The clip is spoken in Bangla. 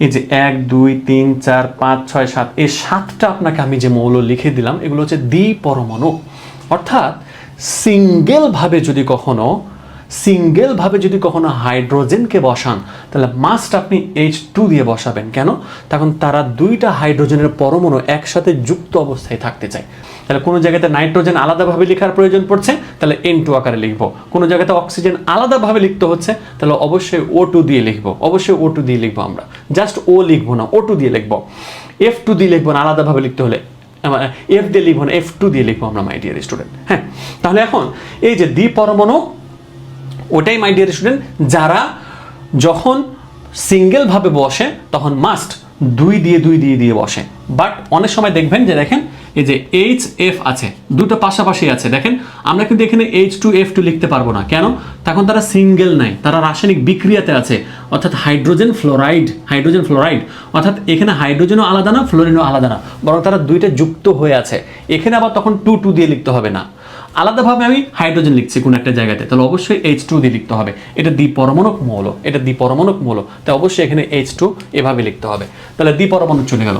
এই যে এক, দুই, তিন, চার, পাঁচ, ছয়, সাত, এই সাতটা আপনাকে আমি যে মৌল লিখে দিলাম, এগুলো হচ্ছে দ্বি পরমাণু। অর্থাৎ সিঙ্গেলভাবে যদি কখনো সিঙ্গেলভাবে যদি কখনো হাইড্রোজেনকে বসান, তাহলে মাস্ট আপনি এইচ টু দিয়ে বসাবেন। কেন? তখন তারা দুইটা হাইড্রোজেনের পরমাণু একসাথে যুক্ত অবস্থায় থাকতে চায়। তাহলে কোনো জায়গাতে নাইট্রোজেন আলাদাভাবে লেখার প্রয়োজন পড়ছে, তাহলে এন টু আকারে লিখব। কোনো জায়গাতে অক্সিজেন আলাদাভাবে লিখতে হচ্ছে, তাহলে অবশ্যই ও টু দিয়ে লিখব। অবশ্যই ও টু দিয়ে লিখব আমরা। জাস্ট ও লিখব না ও টু দিয়ে লিখব। এফ টু দিয়ে লিখব না, আলাদাভাবে লিখতে হলে। এফ দিয়ে লিখব না এফ টু দিয়ে লিখব আমরা মাই ডিয়ার স্টুডেন্ট হ্যাঁ তাহলে এখন এই যে দ্বি পরমাণু ওটাই মাই ডিয়ার স্টুডেন্ট যারা যখন সিঙ্গেলভাবে বসে, তখন মাস্ট দুই দিয়ে দুই দিয়ে দিয়ে বসে। বাট অনেক সময় দেখবেন যে, দেখেন, এই যে এইচ এফ আছে, দুটো পাশাপাশি আছে। দেখেন, আমরা কিন্তু এখানে এইচ টু এফ টু লিখতে পারব না। কেন? তখন তারা সিঙ্গেল নাই, তারা রাসায়নিক বিক্রিয়াতে আছে। অর্থাৎ হাইড্রোজেন ফ্লোরাইড হাইড্রোজেন ফ্লোরাইড অর্থাৎ এখানে হাইড্রোজেনও আলাদা না ফ্লোরিনও আলাদা না। বরং তারা দুইটা যুক্ত হয়ে আছে। এখানে আবার তখন টু টু দিয়ে লিখতে হবে না। আলাদাভাবে আমি হাইড্রোজেন লিখছি কোনো একটা জায়গাতে, তাহলে অবশ্যই এইচ টু দিয়ে লিখতে হবে। এটা দ্বিপরমাণুক মৌল, এটা দ্বিপরমাণুক মৌল, তাই অবশ্যই এখানে এইচ টু এভাবে লিখতে হবে। তাহলে দ্বিপরমাণু চলে গেল।